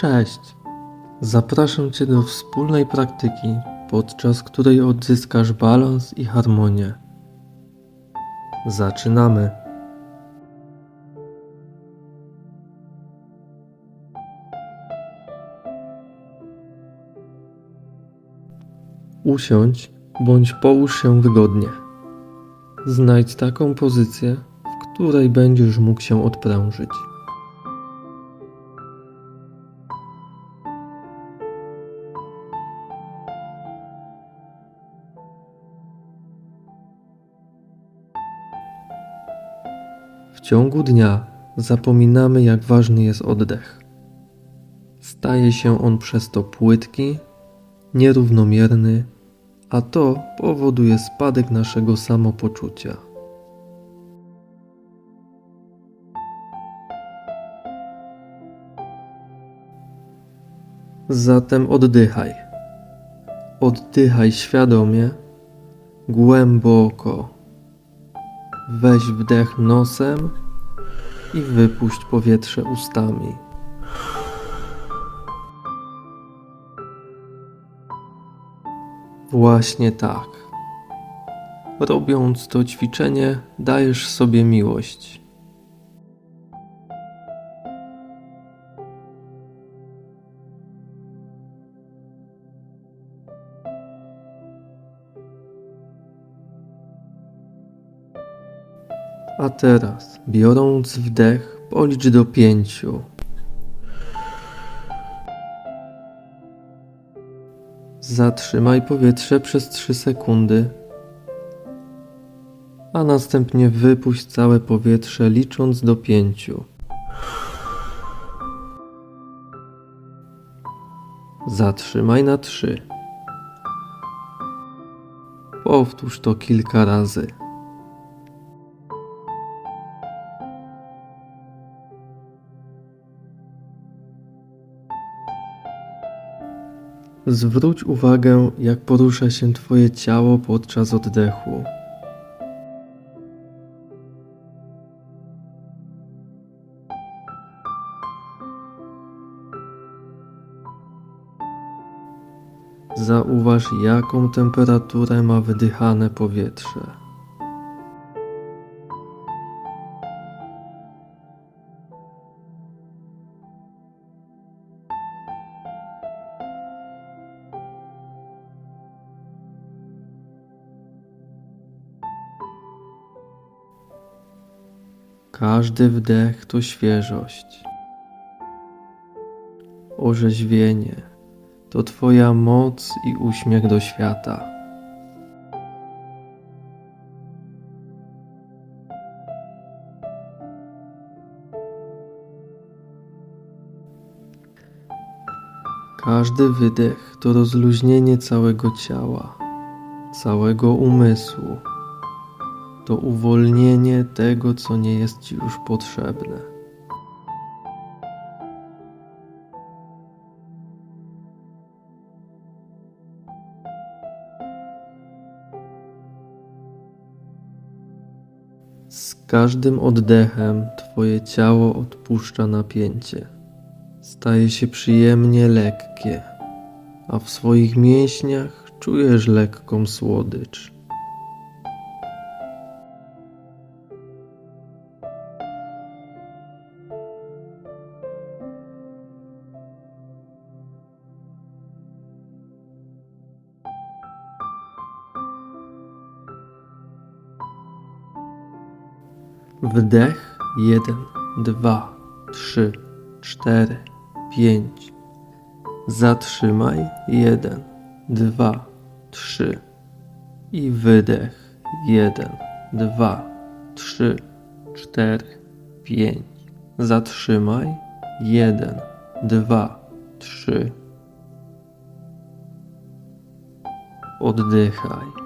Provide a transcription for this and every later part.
Cześć! Zapraszam Cię do wspólnej praktyki, podczas której odzyskasz balans i harmonię. Zaczynamy! Usiądź bądź połóż się wygodnie. Znajdź taką pozycję, w której będziesz mógł się odprężyć. W ciągu dnia zapominamy, jak ważny jest oddech. Staje się on przez to płytki, nierównomierny, a to powoduje spadek naszego samopoczucia. Zatem oddychaj. Oddychaj świadomie, głęboko. Weź wdech nosem i wypuść powietrze ustami. Właśnie tak. Robiąc to ćwiczenie, dajesz sobie miłość. A teraz, biorąc wdech, policz do pięciu. Zatrzymaj powietrze przez 3 sekundy, a następnie wypuść całe powietrze licząc do 5. Zatrzymaj na 3. Powtórz to kilka razy. Zwróć uwagę, jak porusza się Twoje ciało podczas oddechu. Zauważ, jaką temperaturę ma wydychane powietrze. Każdy wdech to świeżość, orzeźwienie, to Twoja moc i uśmiech do świata. Każdy wydech to rozluźnienie całego ciała, całego umysłu to uwolnienie tego, co nie jest Ci już potrzebne. Z każdym oddechem Twoje ciało odpuszcza napięcie. Staje się przyjemnie lekkie, a w swoich mięśniach czujesz lekką słodycz. Wdech jeden, dwa, trzy, cztery, pięć. Zatrzymaj jeden, dwa, trzy. I wydech jeden, dwa, trzy, cztery, pięć. Zatrzymaj jeden, dwa, trzy. Oddychaj.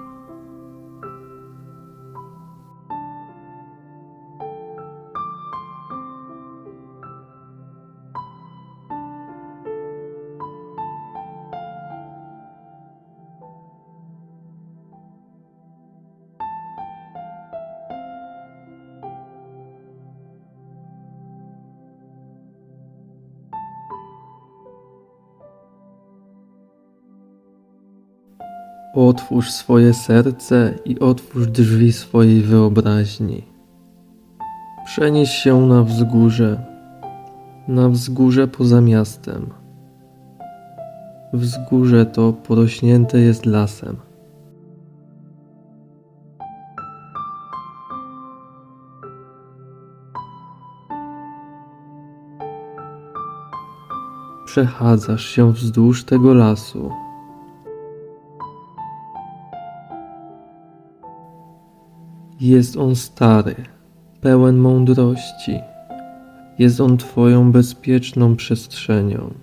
Otwórz swoje serce i otwórz drzwi swojej wyobraźni. Przenieś się na wzgórze, na wzgórze poza miastem. Wzgórze to porośnięte jest lasem. Przechadzasz się wzdłuż tego lasu. Jest on stary, pełen mądrości. Jest on Twoją bezpieczną przestrzenią.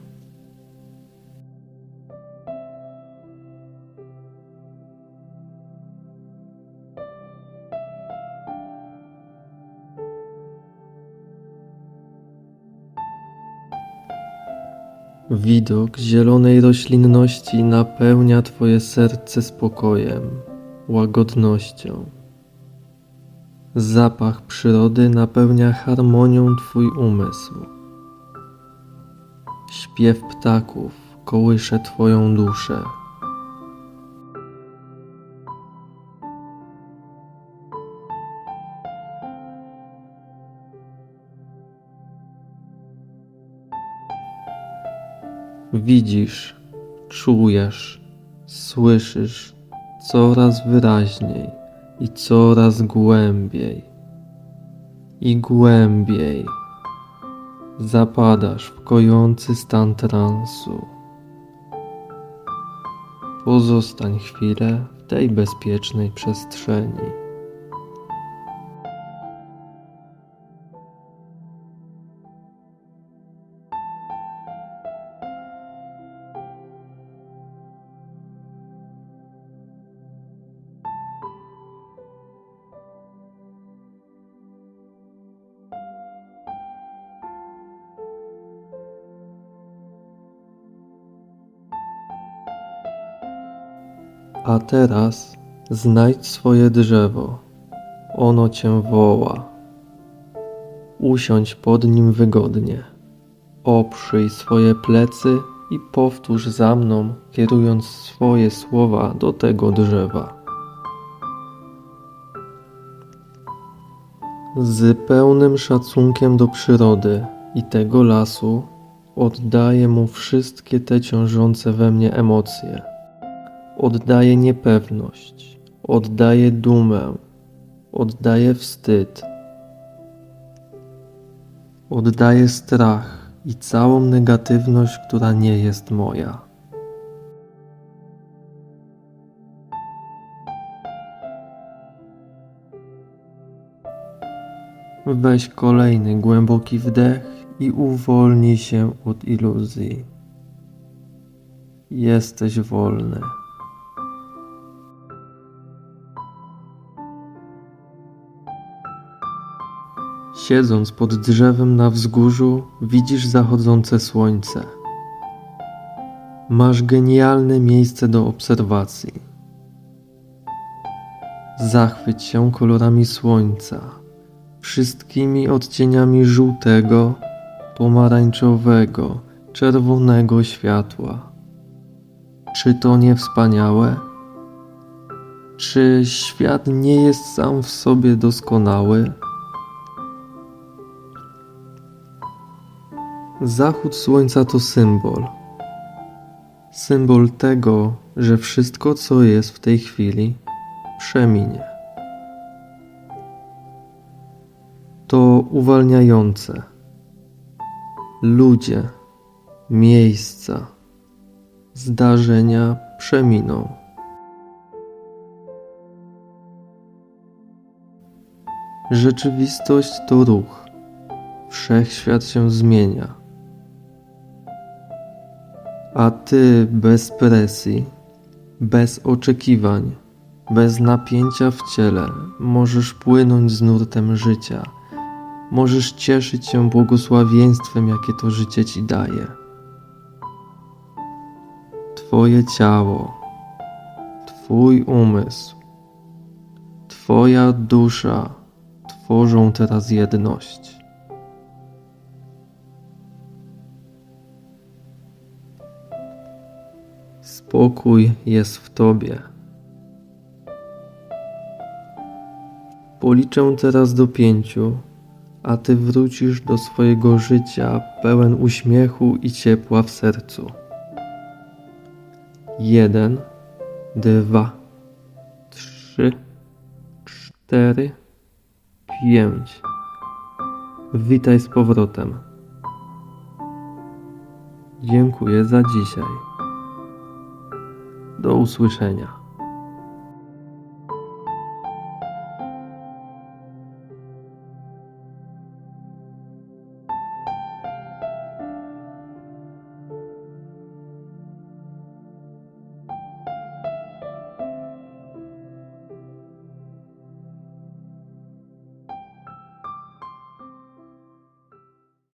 Widok zielonej roślinności napełnia Twoje serce spokojem, łagodnością. Zapach przyrody napełnia harmonią Twój umysł. Śpiew ptaków kołysze Twoją duszę. Widzisz, czujesz, słyszysz coraz wyraźniej i coraz głębiej i głębiej zapadasz w kojący stan transu. Pozostań chwilę w tej bezpiecznej przestrzeni. A teraz znajdź swoje drzewo. Ono cię woła. Usiądź pod nim wygodnie. Oprzyj swoje plecy i powtórz za mną, kierując swoje słowa do tego drzewa. Z pełnym szacunkiem do przyrody i tego lasu oddaję mu wszystkie te ciążące we mnie emocje Oddaję niepewność, oddaję dumę, oddaję wstyd, oddaję strach i całą negatywność, która nie jest moja. Weź kolejny głęboki wdech i uwolnij się od iluzji. Jesteś wolny. Siedząc pod drzewem na wzgórzu, widzisz zachodzące słońce. Masz genialne miejsce do obserwacji. Zachwyć się kolorami słońca, wszystkimi odcieniami żółtego, pomarańczowego, czerwonego światła. Czy to nie wspaniałe? Czy świat nie jest sam w sobie doskonały? Zachód słońca to symbol. Symbol tego, że wszystko, co jest w tej chwili, przeminie. To uwalniające. Ludzie, miejsca, zdarzenia przeminą. Rzeczywistość to ruch. Wszechświat się zmienia a ty bez presji, bez oczekiwań, bez napięcia w ciele możesz płynąć z nurtem życia. Możesz cieszyć się błogosławieństwem, jakie to życie ci daje. Twoje ciało, Twój umysł, Twoja dusza tworzą teraz jedność. Pokój jest w Tobie. Policzę teraz do pięciu, a Ty wrócisz do swojego życia pełen uśmiechu i ciepła w sercu. Jeden, dwa, trzy, cztery, pięć. Witaj z powrotem. Dziękuję za dzisiaj. Do usłyszenia.